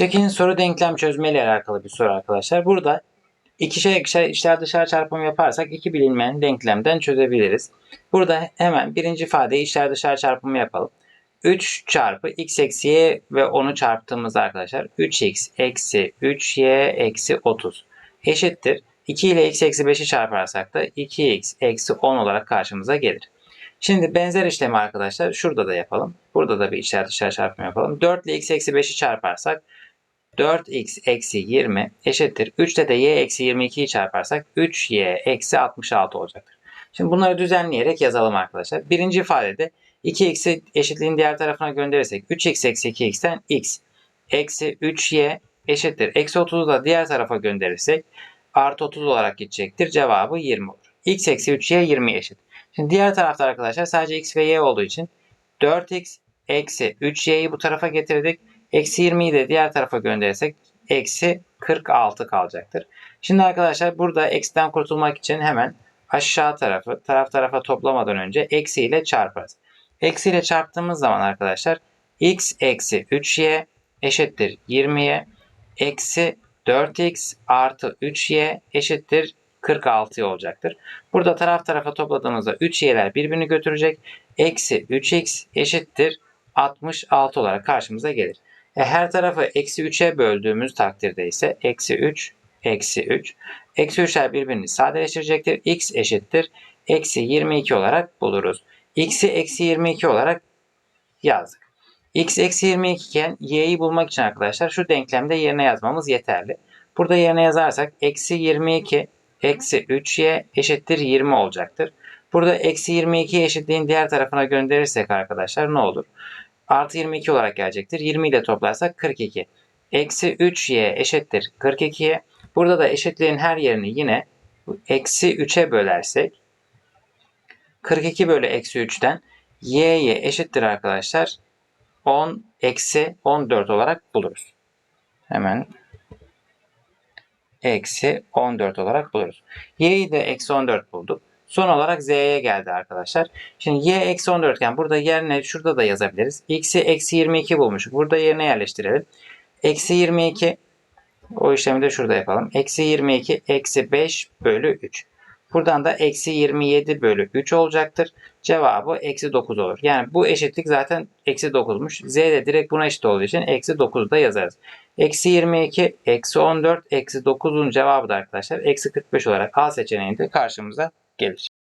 8. soru denklem çözmeyle alakalı bir soru arkadaşlar. Burada ikişer ikişer içler dışarı çarpımı yaparsak iki bilinmeyen denklemden çözebiliriz. Burada hemen birinci ifadeyi içler dışarı çarpımı yapalım. 3 çarpı x eksi y ve onu çarptığımızda arkadaşlar 3x eksi 3y eksi 30 eşittir. 2 ile x eksi 5'i çarparsak da 2x eksi 10 olarak karşımıza gelir. Şimdi benzer işlemi arkadaşlar şurada da yapalım. Burada da bir içler dışarı çarpımı yapalım. 4 ile x eksi 5'i çarparsak 4x eksi 20 eşittir. 3 ile de y eksi 22'yi çarparsak 3y eksi 66 olacaktır. Şimdi bunları düzenleyerek yazalım arkadaşlar. Birinci ifadede 2x'i eşitliğin diğer tarafına gönderirsek 3x eksi 2x'ten x eksi 3y eşittir. Eksi 30'u da diğer tarafa gönderirsek artı 30 olarak gidecektir. Cevabı 20 olur. x eksi 3y 20 eşit. Şimdi diğer tarafta arkadaşlar sadece x ve y olduğu için 4x eksi 3y'yi bu tarafa getirdik. Eksi 20'yi de diğer tarafa gönderirsek eksi 46 kalacaktır. Şimdi arkadaşlar burada eksiden kurtulmak için hemen aşağı tarafı taraf tarafa toplamadan önce eksi ile çarparız. Eksi ile çarptığımız zaman arkadaşlar x eksi 3y eşittir 20'ye eksi 4x artı 3y eşittir 46 olacaktır. Burada taraf tarafa topladığımızda 3y'ler birbirini götürecek. Eksi 3x eşittir 66 olarak karşımıza gelir. E, her tarafı eksi 3'e böldüğümüz takdirde ise eksi 3 eksi 3. Eksi 3'ler birbirini sadeleştirecektir. x eşittir. Eksi 22 olarak buluruz. x'i eksi 22 olarak yazdık. x eksi 22 iken y'yi bulmak için arkadaşlar şu denklemde yerine yazmamız yeterli. Burada yerine yazarsak eksi 22 eksi 3y eşittir 20 olacaktır. Burada eksi 22 eşitliğin diğer tarafına gönderirsek arkadaşlar ne olur? Artı 22 olarak gelecektir. 20 ile toplarsak 42. Eksi 3y eşittir 42'ye. Burada da eşitliğin her yerini yine eksi 3'e bölersek 42 bölü eksi 3'ten y'ye eşittir arkadaşlar 10 eksi 14 olarak buluruz. Hemen eksi 14 olarak buluruz. Y'yi de eksi 14 bulduk. Son olarak z'ye geldi arkadaşlar. Şimdi y eksi 14 iken burada yerine şurada da yazabiliriz. x'i eksi 22 bulmuşuk. Burada yerine yerleştirelim. Eksi 22 o işlemi de şurada yapalım. Eksi 22 eksi 5 bölü 3. Buradan da eksi 27 bölü 3 olacaktır. Cevabı eksi 9 olur. Yani bu eşitlik zaten eksi 9'muş. Z de direkt buna eşit olduğu için eksi 9'u da yazarız. Eksi 22, eksi 14, eksi 9'un cevabı da arkadaşlar eksi 45 olarak A seçeneğinde karşımıza gelir.